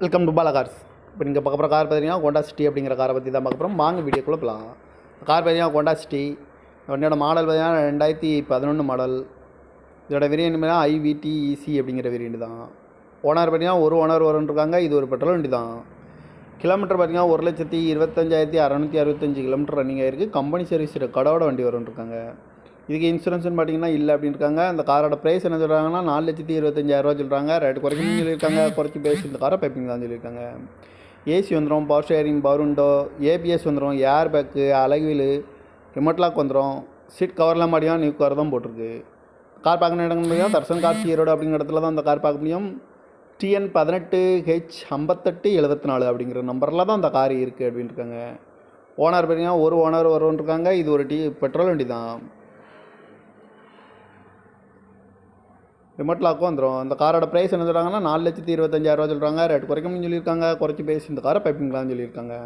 Welcome to Bala cars இப்போ நீங்கள் பார்க்க போகிற கார் பார்த்தீங்கன்னா கோண்டா சிட்டி அப்படிங்கிற காரை பற்றி தான் பார்க்க போகிறோம் வாங்க வீடியோக்குள்ளே போகலாம் கார் பார்த்தீங்கன்னா கோண்டா சிட்டி வண்டியோட மாடல் பார்த்தீங்கன்னா ரெண்டாயிரத்தி பதினொன்று மாடல் இதோட வேரியன்ட் பார்த்தீங்கன்னா I V T E C அப்படிங்கிற வேரியன்ட் தான். ஓனர் பார்த்தீங்கன்னா ஒரு ஓனர் வரும்ன்ருக்காங்க இது ஒரு பெட்ரோல் வண்டி தான். கிலோமீட்டர் பார்த்தீங்கன்னா ஒரு லட்சத்தி இருபத்தஞ்சாயிரத்தி அறநூற்றி அறுபத்தஞ்சு கிலோமீட்டர் ரன்னிங் ஆயிருக்கு கம்பெனி சர்வீஸ் கடவோட வண்டி வரும்ன்ருக்காங்க இதுக்கு இன்சூரன்ஸ்னு பார்த்தீங்கன்னா இல்லை அப்படின்னு இருக்காங்க அந்த காரோட ப்ரைஸ் என்ன சொல்கிறாங்கன்னா நாலு லட்சத்தி இருபத்தஞ்சாயிரரூவா சொல்கிறாங்க ரேட் குறைக்கணும்னு சொல்லியிருக்காங்க. குறைச்சி பேசி இந்த காரை பைப்பிங் தான் சொல்லியிருக்காங்க. ஏசி வந்துடும் power steering power window ABS வந்துடும் ஏர் பேக்கு அலகுவில் ரிமோட் லாக் வந்துடும் சீட் கவர்லாம் மாடியும் நியூ கவர் தான் போட்டிருக்கு. கார் பார்க்கணும் இடம் முடியும் தர்சன் கார் ஈரோடு அப்படிங்கிற இடத்துல தான் அந்த கார் பார்க்க முடியும். டிஎன் பதினெட்டு ஹெச் ஐம்பத்தெட்டு எழுபத்தி நாலு அப்படிங்கிற நம்பரில் தான் அந்த கார் இருக்குது அப்படின்ட்டுருக்காங்க ஓனர் பார்த்தீங்கன்னா ஒரு ஓனர் வரும்னு இருக்காங்க இது ஒரு டி பெட்ரோல் வண்டி தான் ரிமோட் லாக்கும் வந்துடும் அந்த காரோட ப்ரைஸ் என்ன சொல்கிறாங்கன்னா நாலு லட்சத்தி இருபத்தஞ்சாயிரரூவா சொல்கிறாங்க ரேட் குறைக்கணும்னு சொல்லியிருக்காங்க. குறைச்சி பேசி இந்த காரை பைப்பிங்களான்னு சொல்லியிருக்காங்க.